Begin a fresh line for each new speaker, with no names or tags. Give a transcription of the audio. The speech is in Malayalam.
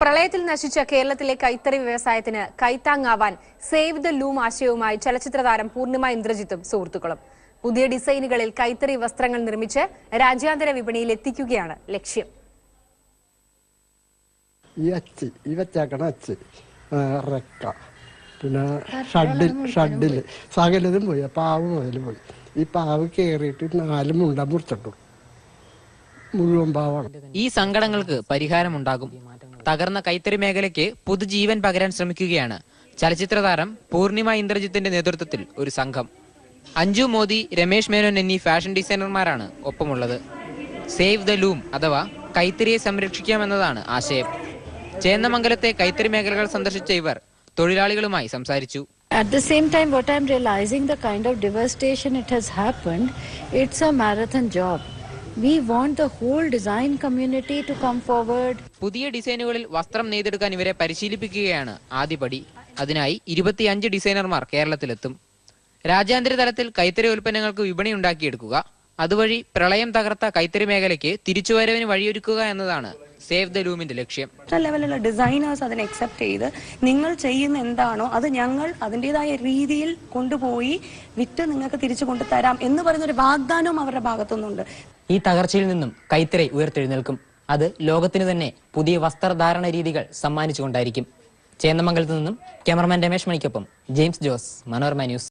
പ്രളയത്തിൽ നശിച്ച കേരളത്തിലെ കൈത്തറി വ്യവസായത്തിന് കൈത്താങ്ങാവാൻ സേവ് ദ ലൂം ആശയവുമായി ചലച്ചിത്ര താരം പൂർണിമ ഇന്ദ്രജിത്തും സുഹൃത്തുക്കളും. പുതിയ ഡിസൈനുകളിൽ കൈത്തറി വസ്ത്രങ്ങൾ നിർമ്മിച്ച് രാജ്യാന്തര വിപണിയിൽ എത്തിക്കുകയാണ് ലക്ഷ്യം.
ഈ അച്ച് ഈ വെച്ചേക്കണ അച്ച് ആ, പിന്നെ ഷഡിൽ ഷഡിൽ സകലതും പോയി ആ പാവ് മുതൽ പോയി. ഈ പാവ് കയറിയിട്ട് നാല് മുണ്ട മുറിച്ചിട്ടു. മുഴുവൻ പാവാണ്.
ഈ സങ്കടങ്ങൾക്ക് പരിഹാരമുണ്ടാകും. തകർന്ന കൈത്തറി മേഖലയ്ക്ക് പുതുജീവൻ പകരാൻ ശ്രമിക്കുകയാണ്. ചലച്ചിത്ര താരം പൂർണിമ ഇന്ദ്രജിത്തിന്റെ നേതൃത്വത്തിൽ ഒരു സംഘം. അഞ്ജു മോദി രമേശ് മേനോൻ എന്നീ ഫാഷൻ ഡിസൈനർമാരാണ് ഒപ്പമുള്ളത്. സേവ് ദ ലൂം അഥവാ കൈത്തറിയെ സംരക്ഷിക്കാമെന്നതാണ് ആശയം. ചേന്നമംഗലത്തെ കൈത്തറി മേഖലകൾ സന്ദർശിച്ച ഇവർ തൊഴിലാളികളുമായി സംസാരിച്ചു.
At the same time, what I'm realizing, the kind of devastation it has happened, it's a marathon job.
പുതിയ ഡിസൈനുകളിൽ വസ്ത്രം നെയ്തെടുക്കാൻ ഇവരെ പരിശീലിപ്പിക്കുകയാണ് ആദ്യപടി അതിനായി ഇരുപത്തിയഞ്ച് ഡിസൈനർമാർ കേരളത്തിലെത്തും. രാജ്യാന്തര തലത്തിൽ കൈത്തറി ഉൽപ്പന്നങ്ങൾക്ക് വിപണി ഉണ്ടാക്കിയെടുക്കുക. അതുവഴി പ്രളയം തകർത്ത കൈത്തറി മേഖലയ്ക്ക് തിരിച്ചുവരവിന് വഴിയൊരുക്കുക എന്നതാണ് സേവ് ദ ലൂമിന്റെ ലക്ഷ്യം.
ലെവലുള്ള ഡിസൈനേഴ്സ് അതിനെ അക്സെപ്റ്റ് ചെയ്ത് നിങ്ങൾ ചെയ്യുന്ന എന്താണോ അത് ഞങ്ങൾ അതിന്റെതായ രീതിയിൽ കൊണ്ടുപോയി വിറ്റ് നിങ്ങൾക്ക് തിരിച്ചു കൊണ്ടുതരാം എന്ന് പറയുന്ന ഒരു വാഗ്ദാനവും അവരുടെ ഭാഗത്തുനിന്നുണ്ട്.
ഈ തകർച്ചയിൽ നിന്നും കൈത്തറി ഉയർത്തെഴുന്നേൽക്കും. അത് ലോകത്തിന് തന്നെ പുതിയ വസ്ത്രധാരണ രീതികൾ സമ്മാനിച്ചുകൊണ്ടായിരിക്കും. ചേന്നമംഗലത്ത് നിന്നും ക്യാമറമാൻ രമേശ് മണിക്കൊപ്പം ജെയിംസ് ജോസ് മനോരമ ന്യൂസ്.